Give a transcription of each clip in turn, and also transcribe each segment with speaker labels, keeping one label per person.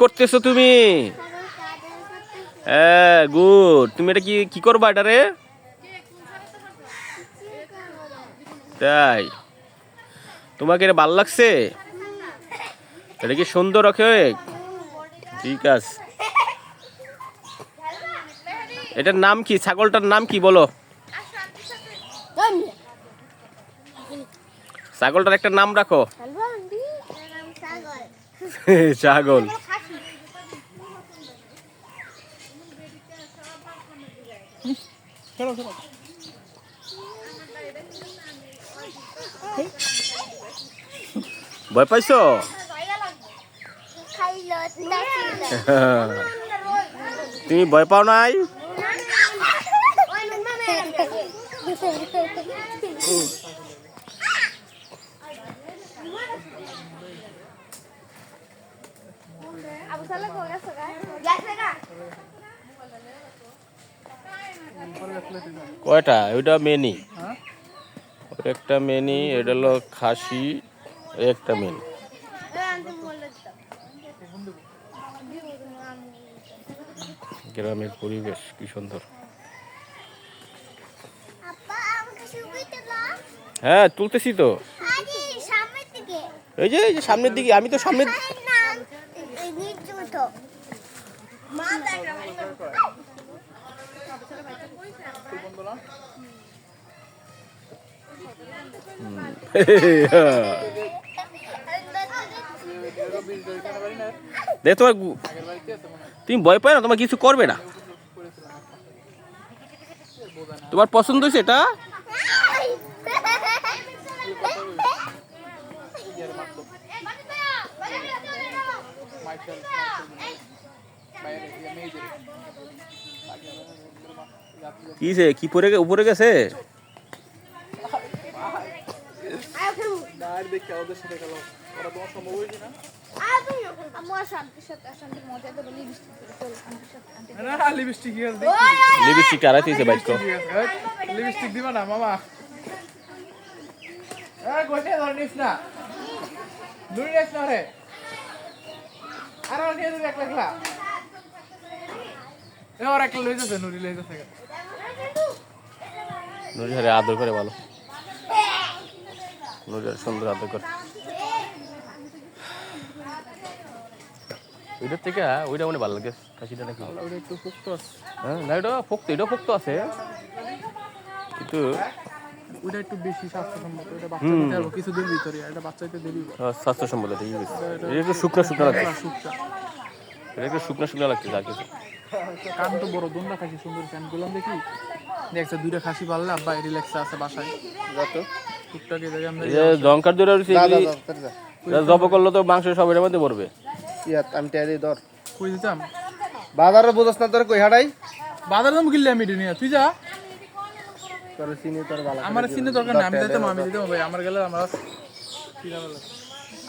Speaker 1: করতেছো তুমি? হ্যাঁ গুড। তুমি এটা কি কি করবা এটা রে? তাই। তোমাকে এটা ভালো লাগছে? এটা কি সুন্দর রাখে ঠিক আছে। এটার নাম কি? ছাগলটার নাম কি বলো? ছাগলটার একটা নাম রাখো। ছাগল। ভয় পাইছো? তুমি ভয় পাও নাই? কয়টা? ওইটা মেনি। একটা মেনি, এটা হলো খাসি, একটা মেনি। গ্রামের পরিবেশ কি সুন্দর। হ্যাঁ তুলতেছি তো। এই যে সামনের দিকে, আমি তো সামনের
Speaker 2: না এই নিচে উঠো মা দেখা
Speaker 1: তোমার তুমি ভয় পাও না, তোমার কিছু করবে না। তোমার পছন্দ হয়েছে এটা? কি সে, কি পরে উপরে গেছে?
Speaker 2: সাথে
Speaker 3: লিপস্টিক
Speaker 1: লিপস্টিক
Speaker 3: দিবা না মামা। এ গোটে ধর না। না রে। আর নিয়ে একলা একলা এ ওর একলা লই যাচ্ছে নুরি লই যাচ্ছে।
Speaker 1: নুরিহারে আদর করে ভালো। নুরিহারে সুন্দর আদর করে। ওইটার থেকে ওইটা মানে ভালো লাগে খাসিটা নাকি?
Speaker 3: একটু সুস্থ আছে।
Speaker 1: হ্যাঁ না এটা পোক্ত এটাও পোক্ত আছে। কিন্তু
Speaker 3: ওটা একটু বেশি স্বাস্থ্যসম্মত এটা বাচ্চা দিতে পারব কিছুদিন ভিতরে এটা বাচ্চাতে দেরি
Speaker 1: স্বাস্থ্যসম্মত ঠিক আছে এটা একটু শুকনো শুকনো লাগছে। এটা একটু শুকনো শুকনো লাগছে আর কিছু।
Speaker 3: কান তো বড় খাসি সুন্দর কান গুলাম দেখি। দেখছে দুইটা খাসি পারলে আব্বা রিল্যাক্স আছে বাসায়।
Speaker 1: জঙ্কার জব করলে তো মাংস সব এর মধ্যে পড়বে।
Speaker 4: ইয়াত আমি টেরি ধর।
Speaker 3: কই দিতাম?
Speaker 4: বাজারে বুঝস না তোর কই হাড়াই
Speaker 3: বাজার কিনলে আমি তুই যা।
Speaker 4: তোর তোর
Speaker 3: আমার চিনি দরকার নেই আমি দিতাম আমি দিতাম ভাই আমার গেলে আমার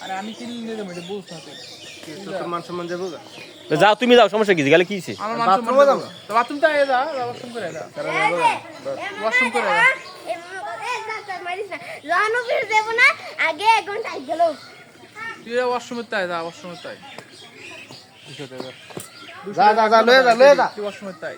Speaker 3: আরে আমি কিনে নিয়ে দেবো এটা বুঝ না
Speaker 4: তোর মান সম্মান যাব
Speaker 1: যাও তুমি যাও সমস্যা কি গেলে কি হইছে?
Speaker 3: আমার মানুষ বাথরুমে যাব? তো বাথরুম যা ওয়াশরুম করে যা। ওয়াশরুম করে যা।
Speaker 2: রানু ফির দেব না আগে এক ঘণ্টা গেল।
Speaker 3: তুই ওয়াশরুমে তাই যা ওয়াশরুমে তাই।
Speaker 4: যা যা যা লয়ে যা লয়ে যা।
Speaker 3: ওয়াশরুমে তাই।